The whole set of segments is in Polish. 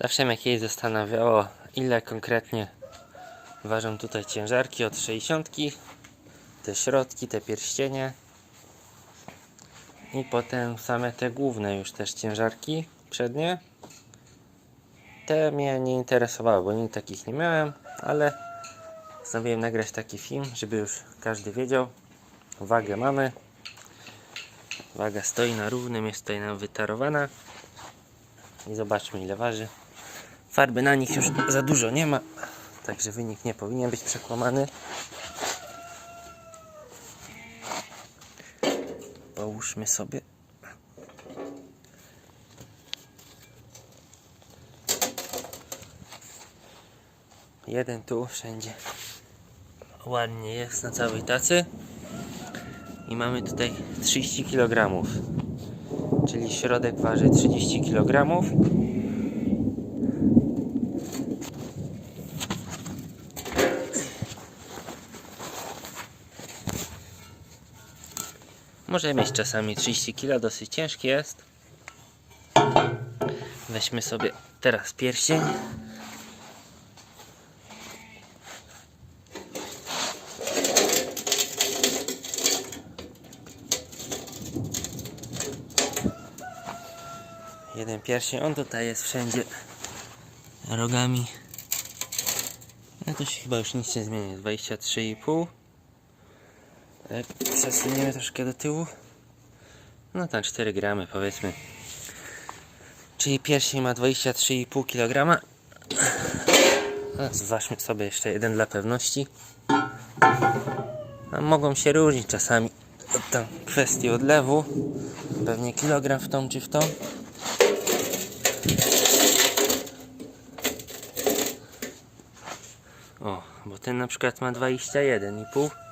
Zawsze mnie kiedyś zastanawiało, ile konkretnie ważą tutaj ciężarki od 60, te środki, te pierścienie i potem same te główne już też ciężarki przednie. Te mnie nie interesowały, bo nigdy takich nie miałem, ale postanowiłem nagrać taki film, żeby już każdy wiedział. Wagę mamy. Waga stoi na równym, jest tutaj nam wytarowana. I zobaczmy ile waży. Farby na nich już za dużo nie ma, także wynik nie powinien być przekłamany. Połóżmy sobie. Jeden tu wszędzie ładnie jest na całej tacy. I mamy tutaj 30 kg. Czyli środek waży 30 kg. Może mieć czasami 30 kg, dosyć ciężki jest. Weźmy sobie teraz pierścień. Jeden pierścień, on tutaj jest wszędzie rogami. No to się chyba już nic nie zmieni, jest 23,5. Jak przesuniemy troszkę do tyłu, no tam 4 gramy powiedzmy. Czyli pierścień ma 23,5 kg. No, Zważmy sobie jeszcze jeden dla pewności. A mogą się różnić czasami od tam kwestii odlewu. Pewnie kilogram w tą czy w tą. O, bo ten na przykład ma 21,5.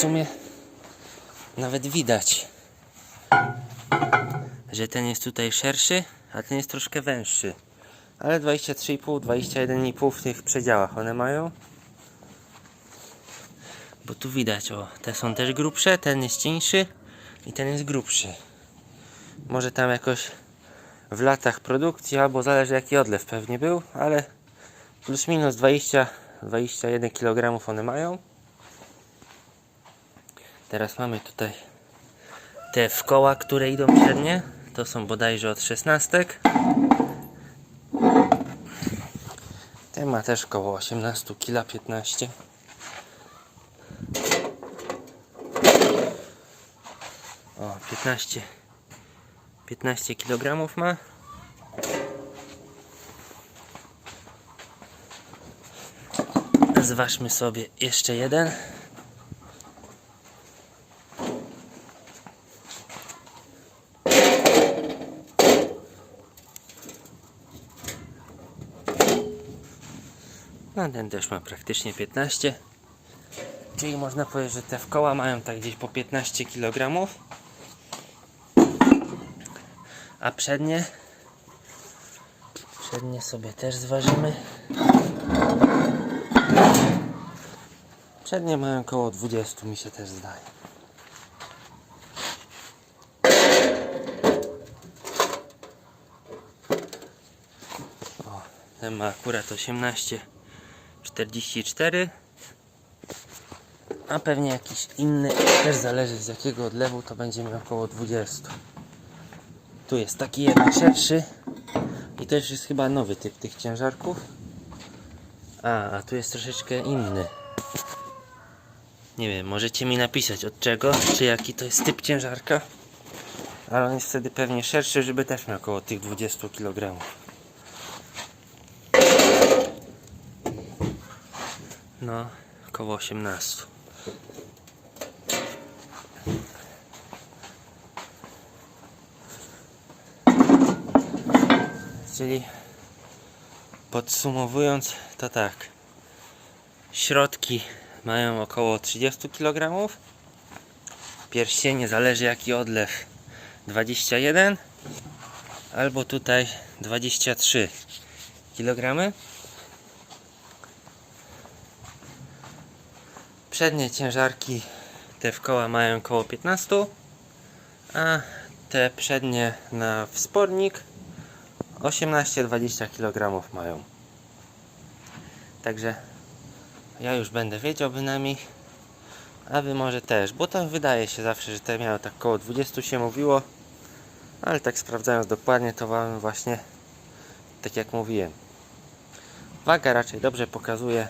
Sumie nawet widać, że ten jest tutaj szerszy, a ten jest troszkę węższy. Ale 23,5, 21,5 w tych przedziałach one mają. Bo tu widać, o, te są też grubsze, ten jest cieńszy i ten jest grubszy. Może tam jakoś w latach produkcji, albo zależy jaki odlew pewnie był, ale plus minus 20, 21 kg one mają. Teraz mamy tutaj te w koła, które idą przednie. To są bodajże od 16. Ten ma też koło 18 kg 15. O, 15 15 kg ma. Zważmy sobie jeszcze jeden. No ten też ma praktycznie 15. Czyli można powiedzieć, że te w koła mają tak gdzieś po 15 kg. A przednie? Przednie sobie też zważymy. Przednie mają około 20 mi się też zdaje. Ten ma akurat 18 44 a pewnie jakiś inny też zależy z jakiego odlewu to będzie miał około 20 tu jest taki jeden szerszy. I to już jest chyba nowy typ tych ciężarków. A, a tu jest troszeczkę inny. Nie wiem, możecie mi napisać od czego, czy jaki to jest typ ciężarka. Ale on jest wtedy pewnie szerszy, żeby też miał około tych 20 kg No, około 18. Czyli podsumowując, to tak. Środki mają około 30 kg. Pierścienie zależy jaki odlew 21 albo tutaj 23 kg. Przednie ciężarki te w koła mają około 15, a te przednie na wspornik 18-20 kg mają. Także ja już będę wiedział bynajmniej, a wy może też, bo to wydaje się zawsze, że te miały tak koło 20 się mówiło, ale tak sprawdzając dokładnie to wam właśnie tak jak mówiłem. Waga raczej dobrze pokazuje